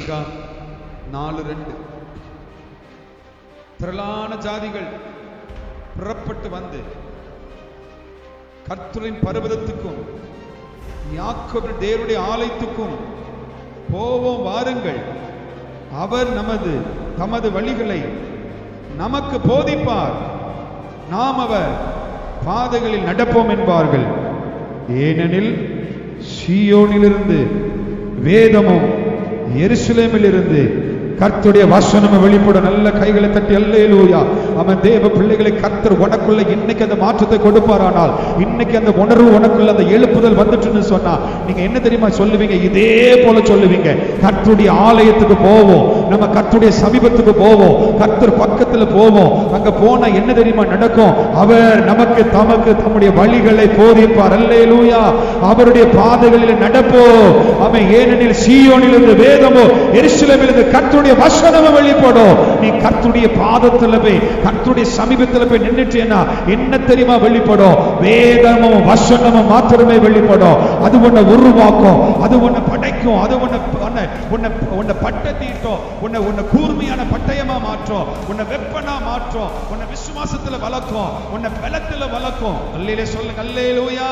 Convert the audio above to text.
மீகா நாலு ரெண்டு. திரளான ஜாதிகள் புறப்பட்டு வந்து கர்த்தரின் பர்வதத்துக்கும் யாக்கோபின் தேவருடைய ஆலயத்துக்கும் போவோம் வாருங்கள். அவர் நமது தமது வழிகளை நமக்கு போதிப்பார். நாம் அவர் பாதைகளில் நடப்போம் என்பார்கள். ஏனெனில் சியோனிலிருந்து வேதமும் எருசலேமிலிருந்து கர்த்துடைய வசனம் வெளிப்பட நல்ல கைகளை தட்டி அல்லையிலூயா அவன் தேவ பிள்ளைகளை கர்த்தர் உனக்குள்ள இன்னைக்கு அந்த மாற்றத்தை கொடுப்பாரானால் இன்னைக்கு அந்த உணர்வு உனக்குள்ள அந்த எழுப்புதல் வந்துட்டுன்னு சொன்னா நீங்க என்ன தெரியுமா சொல்லுவீங்க? இதே போல சொல்லுவீங்க. கர்த்தருடைய ஆலயத்துக்கு போவோம். நம்ம கத்துடைய சமீபத்துக்கு போவோம். கர்த்தர் பக்கத்துல போவோம். அங்க போனா என்ன தெரியுமா நடக்கும்? அவர் நமக்கு தமக்கு தம்முடைய வழிகளை போதிப்பார். அல்லேலூயா. அவருடைய பாதைகளில் நடப்போம் அவன் ஏனெனில் சீயோனிலிருந்து வேதமோ எருசலேமிலிருந்து கர்த்தருடைய வசனமும் வெளிப்படும் நீ கத்துடைய பாதத்துல போய் கத்துடைய சமீபத்துல போய் நின்னுட்டேன்னா என்ன தெரியுமா வெளிப்படும் வேதமும் வசனமும் மாத்திரமே வெளிப்படும் அது உன்னை உருவாக்கும். அது உன்னை படைக்கும். அது உன்னை உன்னை உன்னை பட்டை பட்டத்தீட்டும் உன்னை உன்னை கூர்மையான பட்டயமா மாற்றும். உன்னை வெப்பனா மாற்றும். உன்னை விசுவாசத்துல வளர்க்கும் உன்னை பலத்துல வளர்க்கும் அல்லையிலே சொல்லுங்க அல்லையிலூயா